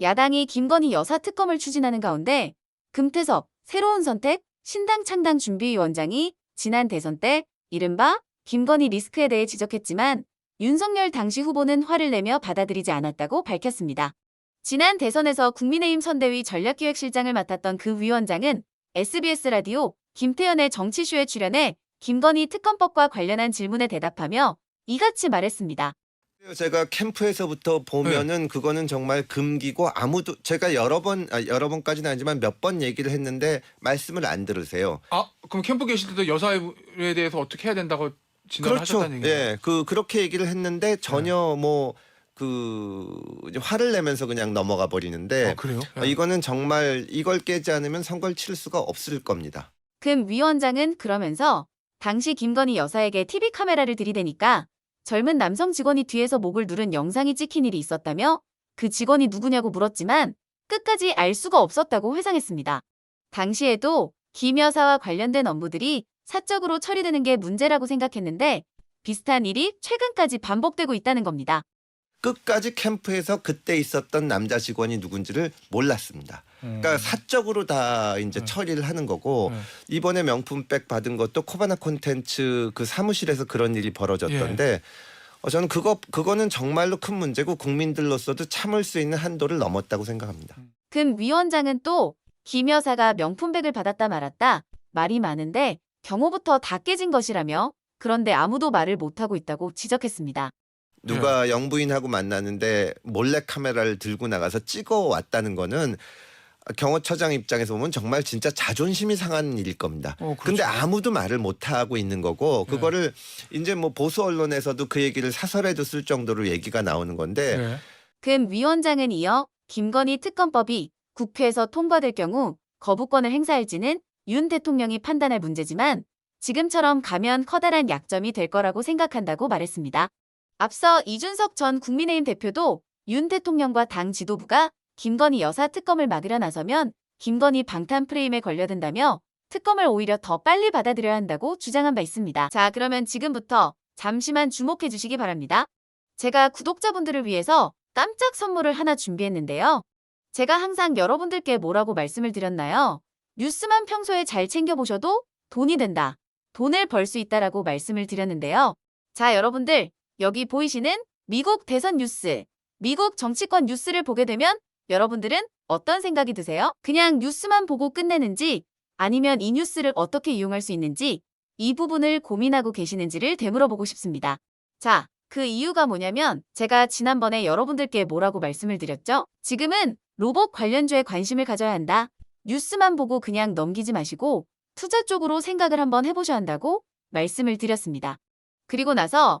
야당이 김건희 여사 특검을 추진하는 가운데 금태섭 새로운 선택 신당 창당 준비위원장이 지난 대선 때 이른바 김건희 리스크에 대해 지적했지만 윤석열 당시 후보는 화를 내며 받아들이지 않았다고 밝혔습니다. 지난 대선에서 국민의힘 선대위 전략기획실장을 맡았던 그 위원장은 SBS 라디오 김태현의 정치쇼에 출연해 김건희 특검법과 관련한 질문에 대답하며 이같이 말했습니다. 제가 캠프에서부터 보면은 그거는 정말 금기고 아무도 제가 여러 번 아, 여러 번까지는 아니지만 몇 번 얘기를 했는데 말씀을 안 들으세요. 아 그럼 캠프 계실 때도 여사에 대해서 어떻게 해야 된다고 진단을 그렇죠. 하셨다는 얘기예요? 예, 그 그렇게 얘기를 했는데 전혀 뭐그 화를 내면서 그냥 넘어가 버리는데 어, 그래요? 어, 이거는 정말 이걸 깨지 않으면 선거를 칠 수가 없을 겁니다. 금 위원장은 그러면서 당시 김건희 여사에게 TV 카메라를 들이대니까 젊은 남성 직원이 뒤에서 목을 누른 영상이 찍힌 일이 있었다며 그 직원이 누구냐고 물었지만 끝까지 알 수가 없었다고 회상했습니다. 당시에도 김 여사와 관련된 업무들이 사적으로 처리되는 게 문제라고 생각했는데 비슷한 일이 최근까지 반복되고 있다는 겁니다. 끝까지 캠프에서 그때 있었던 남자 직원이 누군지를 몰랐습니다. 음. 그러니까 사적으로 다 이제 음. 처리를 하는 거고 네. 이번에 명품백 받은 것도 코바나 콘텐츠 그 사무실에서 그런 일이 벌어졌던데 어, 저는 그거 그거는 정말로 큰 문제고 국민들로서도 참을 수 있는 한도를 넘었다고 생각합니다. 금 위원장은 또 김 여사가 명품백을 받았다 말았다 말이 많은데 경호부터 다 깨진 것이라며 그런데 아무도 말을 못하고 있다고 지적했습니다. 누가 네. 영부인하고 만나는데 몰래 카메라를 들고 나가서 찍어 왔다는 거는 경호처장 입장에서 보면 정말 진짜 자존심이 상한 일일 겁니다. 어, 그렇죠. 근데 아무도 말을 못 하고 있는 거고 네. 그거를 이제 뭐 보수 언론에서도 그 얘기를 사설에도 쓸 정도로 얘기가 나오는 건데 네. 금 위원장은 이어 김건희 특검법이 국회에서 통과될 경우 거부권을 행사할지는 윤 대통령이 판단할 문제지만 지금처럼 가면 커다란 약점이 될 거라고 생각한다고 말했습니다. 앞서 이준석 전 국민의힘 대표도 윤 대통령과 당 지도부가 김건희 여사 특검을 막으려 나서면 김건희 방탄 프레임에 걸려든다며 특검을 오히려 더 빨리 받아들여야 한다고 주장한 바 있습니다. 자, 그러면 지금부터 잠시만 주목해 주시기 바랍니다. 제가 구독자분들을 위해서 깜짝 선물을 하나 준비했는데요. 제가 항상 여러분들께 뭐라고 말씀을 드렸나요? 뉴스만 평소에 잘 챙겨보셔도 돈이 된다. 돈을 벌 수 있다라고 말씀을 드렸는데요. 자, 여러분들, 여기 보이시는 미국 대선 뉴스, 미국 정치권 뉴스를 보게 되면 여러분들은 어떤 생각이 드세요? 그냥 뉴스만 보고 끝내는지 아니면 이 뉴스를 어떻게 이용할 수 있는지 이 부분을 고민하고 계시는지를 되물어보고 싶습니다. 자, 그 이유가 뭐냐면 제가 지난번에 여러분들께 뭐라고 말씀을 드렸죠? 지금은 로봇 관련주에 관심을 가져야 한다. 뉴스만 보고 그냥 넘기지 마시고 투자 쪽으로 생각을 한번 해보셔야 한다고 말씀을 드렸습니다. 그리고 나서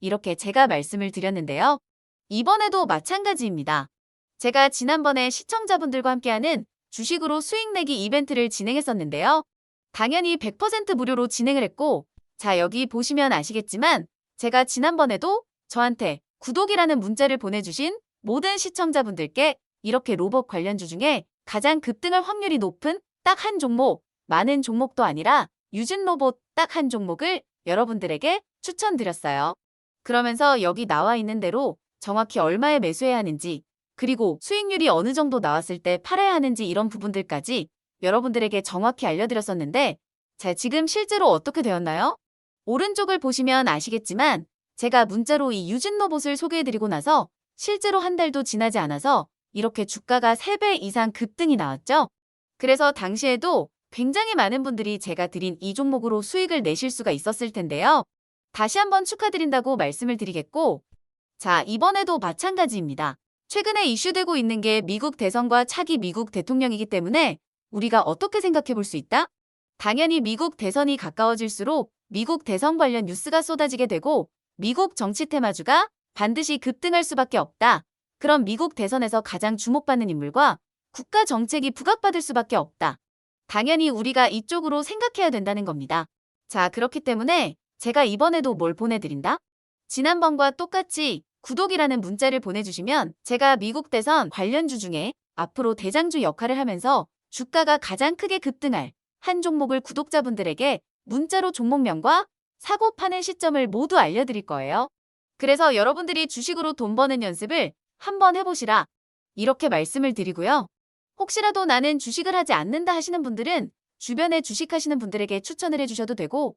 이렇게 제가 말씀을 드렸는데요. 이번에도 마찬가지입니다. 제가 지난번에 시청자분들과 함께하는 주식으로 수익 내기 이벤트를 진행했었는데요. 당연히 100% 무료로 진행을 했고, 자, 여기 보시면 아시겠지만, 제가 지난번에도 저한테 구독이라는 문자를 보내주신 모든 시청자분들께 이렇게 로봇 관련주 중에 가장 급등할 확률이 높은 딱 한 종목, 많은 종목도 아니라 유진 로봇 딱 한 종목을 여러분들에게 추천드렸어요. 그러면서 여기 나와 있는 대로 정확히 얼마에 매수해야 하는지, 그리고 수익률이 어느 정도 나왔을 때 팔아야 하는지 이런 부분들까지 여러분들에게 정확히 알려드렸었는데, 자, 지금 실제로 어떻게 되었나요? 오른쪽을 보시면 아시겠지만, 제가 문자로 이 유진 로봇을 소개해드리고 나서 실제로 한 달도 지나지 않아서 이렇게 주가가 3배 이상 급등이 나왔죠. 그래서 당시에도 굉장히 많은 분들이 제가 드린 이 종목으로 수익을 내실 수가 있었을 텐데요. 다시 한번 축하드린다고 말씀을 드리겠고, 자, 이번에도 마찬가지입니다. 최근에 이슈되고 있는 게 미국 대선과 차기 미국 대통령이기 때문에 우리가 어떻게 생각해 볼 수 있다? 당연히 미국 대선이 가까워질수록 미국 대선 관련 뉴스가 쏟아지게 되고 미국 정치 테마주가 반드시 급등할 수밖에 없다. 그럼 미국 대선에서 가장 주목받는 인물과 국가 정책이 부각받을 수밖에 없다. 당연히 우리가 이쪽으로 생각해야 된다는 겁니다. 자, 그렇기 때문에 제가 이번에도 뭘 보내드린다? 지난번과 똑같이 구독이라는 문자를 보내주시면 제가 미국 대선 관련주 중에 앞으로 대장주 역할을 하면서 주가가 가장 크게 급등할 한 종목을 구독자분들에게 문자로 종목명과 사고 파는 시점을 모두 알려드릴 거예요. 그래서 여러분들이 주식으로 돈 버는 연습을 한번 해보시라. 이렇게 말씀을 드리고요. 혹시라도 나는 주식을 하지 않는다 하시는 분들은 주변에 주식하시는 분들에게 추천을 해주셔도 되고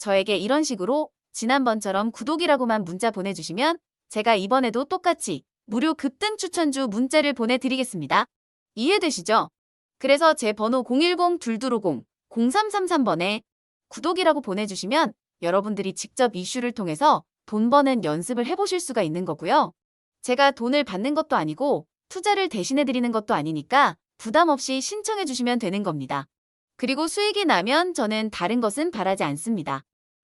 저에게 이런 식으로 지난번처럼 구독이라고만 문자 보내주시면 제가 이번에도 똑같이 무료 급등 추천주 문자를 보내드리겠습니다. 이해되시죠? 그래서 제 번호 010-2250-0333번에 구독이라고 보내주시면 여러분들이 직접 이슈를 통해서 돈 버는 연습을 해보실 수가 있는 거고요. 제가 돈을 받는 것도 아니고 투자를 대신해드리는 것도 아니니까 부담 없이 신청해주시면 되는 겁니다. 그리고 수익이 나면 저는 다른 것은 바라지 않습니다.